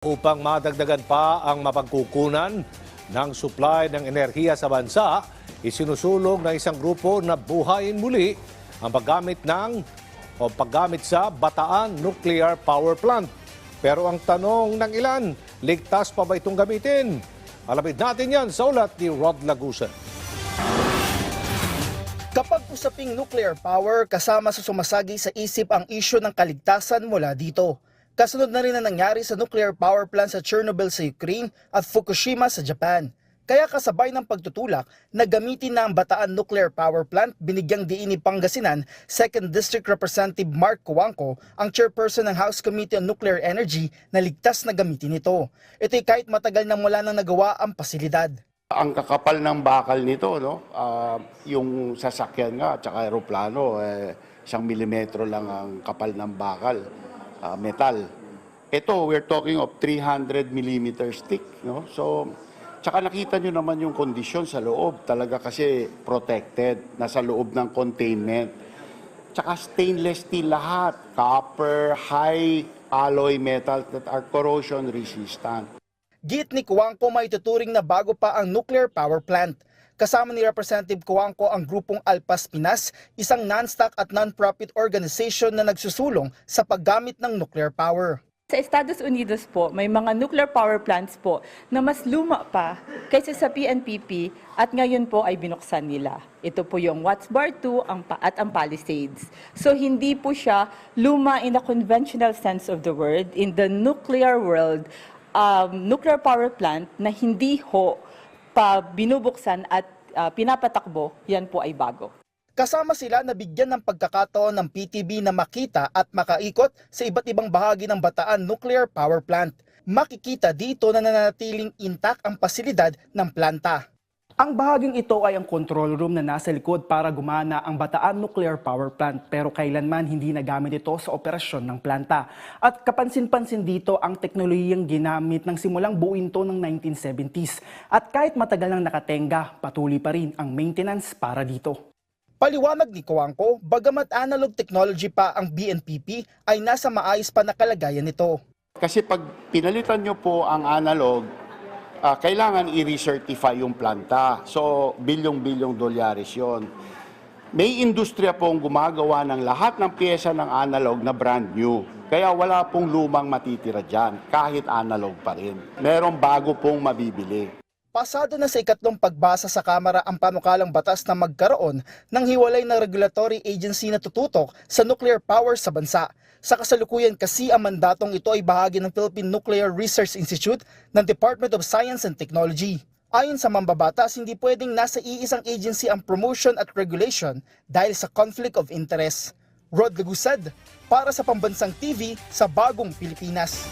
Upang madagdagan pa ang mapagkukunan ng supply ng enerhiya sa bansa, isinusulong ng isang grupo na buhayin muli ang paggamit ng o paggamit sa Bataan Nuclear Power Plant. Pero ang tanong ng ilan, ligtas pa ba itong gamitin? Alamin natin yan sa ulat ni Rod Lagusan. Kapag usaping nuclear power, kasama sa sumasagi sa isip ang isyo ng kaligtasan mula dito. Kasunod na rin ang nangyari sa nuclear power plant sa Chernobyl sa Ukraine at Fukushima sa Japan. Kaya kasabay ng pagtutulak na gamitin na ang Bataan Nuclear Power Plant, binigyang diin ni Pangasinan 2nd District Representative Mark Cuangco, ang chairperson ng House Committee on Nuclear Energy, na ligtas na gamitin ito. Ito'y kahit matagal na mula nang nagawa ang pasilidad. Ang kakapal ng bakal nito, no? ah, yung sasakyan nga at saka aeroplano, eh, isang milimetro lang ang kapal ng bakal, ah, metal. Ito, we're talking of 300 millimeter stick. No? So, tsaka nakita nyo naman yung kondisyon sa loob. Talaga kasi protected, nasa loob ng containment. Tsaka stainless steel lahat, copper, high alloy metals that are corrosion resistant. Git ni Kuwangko may tuturing na bago pa ang nuclear power plant. Kasama ni Representative Kuwangko ang grupong Alpas Pinas, isang non-stock at non-profit organization na nagsusulong sa paggamit ng nuclear power. Sa Estados Unidos po, may mga nuclear power plants po na mas luma pa kaysa sa PNPP at ngayon po ay binuksan nila. Ito po yung Watts Bar 2 ang, at ang Palisades. So hindi po siya luma in the conventional sense of the word. In the nuclear world, um, nuclear power plant na hindi ho pa binubuksan at uh, pinapatakbo, yan po ay bago. Kasama sila na bigyan ng pagkakataon ng PTB na makita at makaikot sa iba't ibang bahagi ng Bataan Nuclear Power Plant. Makikita dito na nananatiling intact ang pasilidad ng planta. Ang bahaging ito ay ang control room na nasa likod para gumana ang Bataan Nuclear Power Plant pero kailanman hindi nagamit ito sa operasyon ng planta. At kapansin-pansin dito ang teknolohiyang ginamit ng simulang buuin to ng 1970s. At kahit matagal nang nakatenga, patuloy pa rin ang maintenance para dito. Paliwanag ni Kuwangko, bagamat analog technology pa ang BNPP ay nasa maayos pa na kalagayan nito. Kasi pag pinalitan nyo po ang analog, ah, kailangan i-recertify yung planta. So, bilyong-bilyong dolyares yon. May industriya pong gumagawa ng lahat ng pyesa ng analog na brand new. Kaya wala pong lumang matitira dyan, kahit analog pa rin. Merong bago pong mabibili. Pasado na sa ikatlong pagbasa sa Kamara ang panukalang batas na magkaroon ng hiwalay na regulatory agency na tututok sa nuclear power sa bansa. Sa kasalukuyan kasi ang mandatong ito ay bahagi ng Philippine Nuclear Research Institute ng Department of Science and Technology. Ayon sa mambabatas, hindi pwedeng nasa iisang agency ang promotion at regulation dahil sa conflict of interest. Rod Lagusad, para sa Pambansang TV sa Bagong Pilipinas.